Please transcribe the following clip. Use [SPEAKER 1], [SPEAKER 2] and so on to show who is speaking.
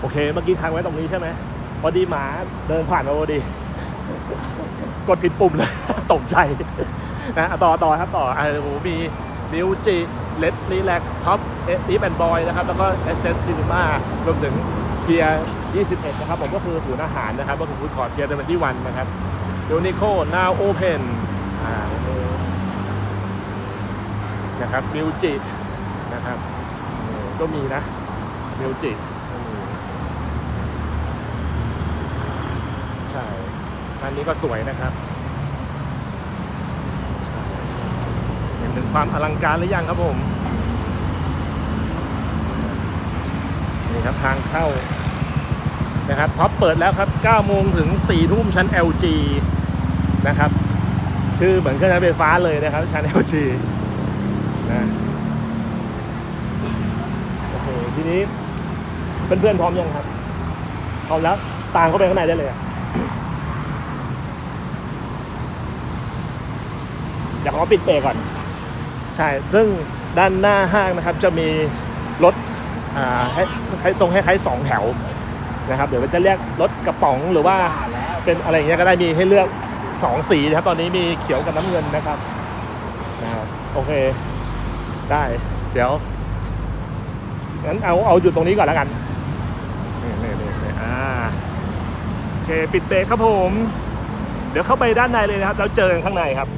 [SPEAKER 1] โอเค เมื่อกี้ค้างไว้ตรงนี้ใช่ไหมพอดีหมาเดินผ่านมาพอดี กดผิดปุ่มเลย ตกใจนะต่อต่อครับต่ออะโอ้โหมีมิวจิเลดรีแลกท็อปเอฟแอนบอยนะครับ แล้วก็เอสเซนซินิมารวมถึงเพียร์21 นะครับ ผมก็คือศูนย์อาหารนะครับ ก็คือฟู้ดคอร์ทเพียร์เดนที่วันนะครับยูนิโค now open อ่านะครับมิวจินะครับก็มีนะมิวจิก็มีใช่ อันนี้ก็สวยนะครับเห็นถึงความอลังการหรือยังครับผมนี่ครับทางเข้านะครับท็อปเปิดแล้วครับ9โมงถึง4ทุ่มชั้น LG นะครับชื่อเหมือนเครื่องใช้ไฟฟ้าเลยนะครับชั้น LG นะโอเคทีนี้เพื่อนๆพร้อมยังครับพร้อมแล้วตามเข้าไปข้างในได้เลยอะ เดี๋ยวขอปิดเบรกก่อน ใช่ ซึ่งด้านหน้าห้างนะครับ จะมีรถอ่าให้ให้ทรงให้คล้ายๆสองแถวนะครับเดี๋ยวมันจะเรียกรถกระป๋องหรือว่าเป็นอะไรอย่างเงี้ยก็ได้มีให้เลือกสองสีนะครับ ตอนนี้มีเขียวกับน้ำเงินนะครับนะครับโอเค ได้ เดี๋ยวงั้นเอาเอาอยู่ตรงนี้ก่อนแล้วกันนี่นี่นี่นี่อ่าโอเคปิดเบรกครับผม เดี๋ยวเข้าไปด้านในเลยนะครับ แล้วเจอกันข้างในครับ